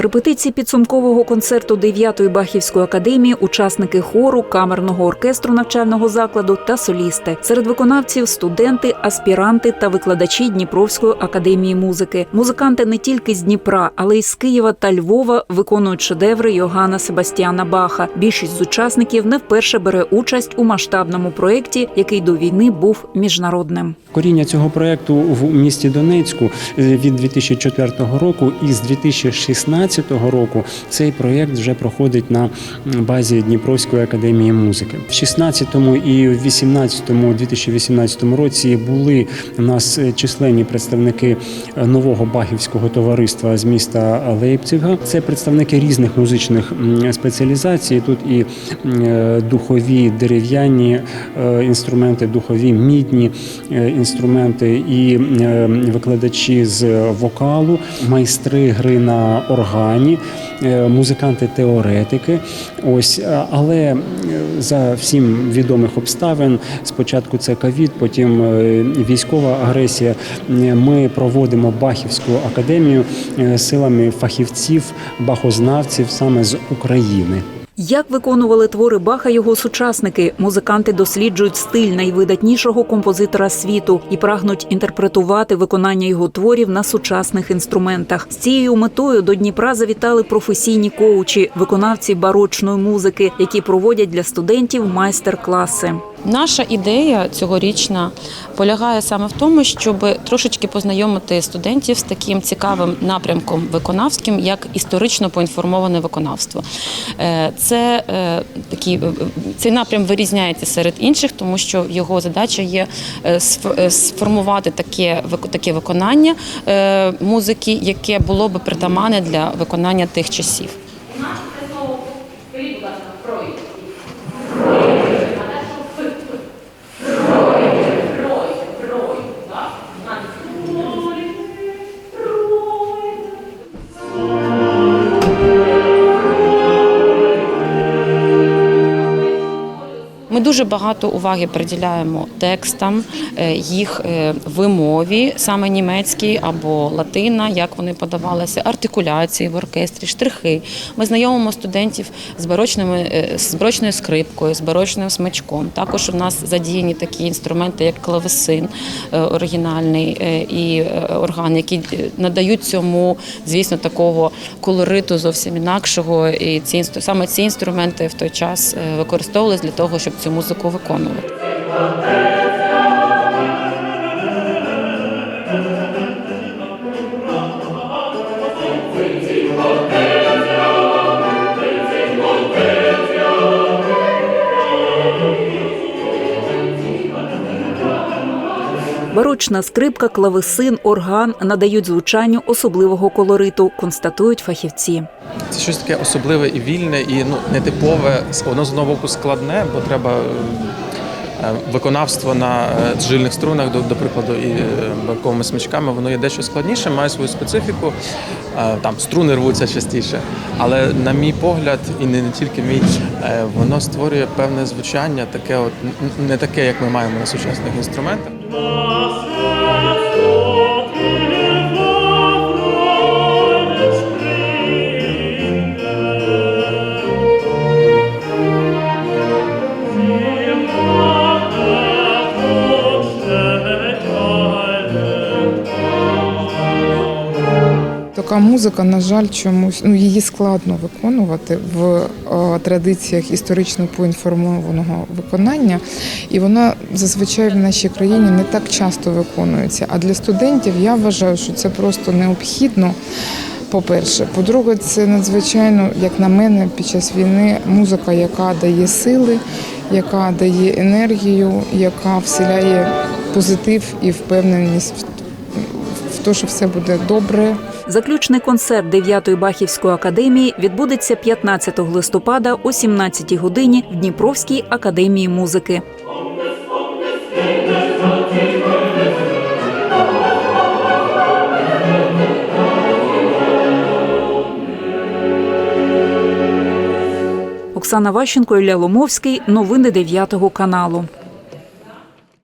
Репетиції підсумкового концерту 9-ї Бахівської академії учасники хору, камерного оркестру навчального закладу та солісти. Серед виконавців студенти, аспіранти та викладачі Дніпровської академії музики. Музиканти не тільки з Дніпра, але й з Києва та Львова виконують шедеври Йоганна Себастьяна Баха. Більшість з учасників не вперше бере участь у масштабному проєкті, який до війни був міжнародним. Коріння цього проекту в місті Донецьку е, від 2004 року і з 2016 року цей проект вже проходить на базі Дніпровської академії музики. В 16-му і в 18 2018 році були у нас е, численні представники е, нового багівського товариства з міста Лейпцига. Це представники різних музичних спеціалізацій. Тут і е, духові дерев'яні інструменти, духові мідні інструменти, і викладачі з вокалу, майстри гри на органі, е, музиканти-теоретики. Ось, е, але е, за всім відомих обставин, спочатку це ковід, потім військова агресія. Ми проводимо Бахівську академію силами фахівців, бахознавців саме з України. Як виконували твори Баха його сучасники, музиканти досліджують стиль найвидатнішого композитора світу і прагнуть інтерпретувати виконання його творів на сучасних інструментах. З цією метою до Дніпра завітали професійні коучі, виконавці барочної музики, які проводять для студентів майстер-класи. Наша ідея цьогорічна полягає саме в тому, щоб трошечки познайомити студентів з таким цікавим напрямком виконавським, як історично поінформоване виконавство. Е, Це е, такі е, цей напрям вирізняється серед інших, тому що його задача є сформувати таке таке виконання музики, яке було би притаманне для виконання тих часів. Ми дуже багато уваги приділяємо текстам, е, їх е, вимові, саме німецькій або латина, як вони подавалися, артикуляції в оркестрі, штрихи. Ми знайомимо студентів з барочними е, з барочною скрипкою, з барочним смичком. Також у нас задіяні такі інструменти, як клавесин оригінальний і орган, які надають цьому, звісно, такого колориту зовсім інакшого. І ці саме ці інструменти в той час використовувалися для того, щоб цю музику виконувати. Барочна скрипка, клавесин, орган надають звучанню особливого колориту, констатують фахівці. Це щось таке особливе і вільне, і ну нетипове. Воно з одного боку складне, бо треба е, виконавство на е, джильних струнах, до, до прикладу, і е, барковими смичками, воно є дещо складніше, має свою специфіку. Е, Там струни рвуться частіше. Але на мій погляд, і не, не тільки мій, е, воно створює певне звучання, таке, от не таке, як ми маємо на сучасних інструментах на Така музика, на жаль, чомусь ну її складно виконувати в е, традиціях історично поінформованого виконання, і вона зазвичай в нашій країні не так часто виконується. А для студентів я вважаю, що це просто необхідно. По-перше, по-друге, це надзвичайно, як на мене, під час війни музика, яка дає сили, яка дає енергію, яка вселяє позитив і впевненість в- те, що все буде добре. Заключний концерт 9-ї Бахівської академії відбудеться 15 листопада о 17-й годині в Дніпровській академії музики. Оксана Ващенко, Ілля Ломовський. Новини 9 каналу.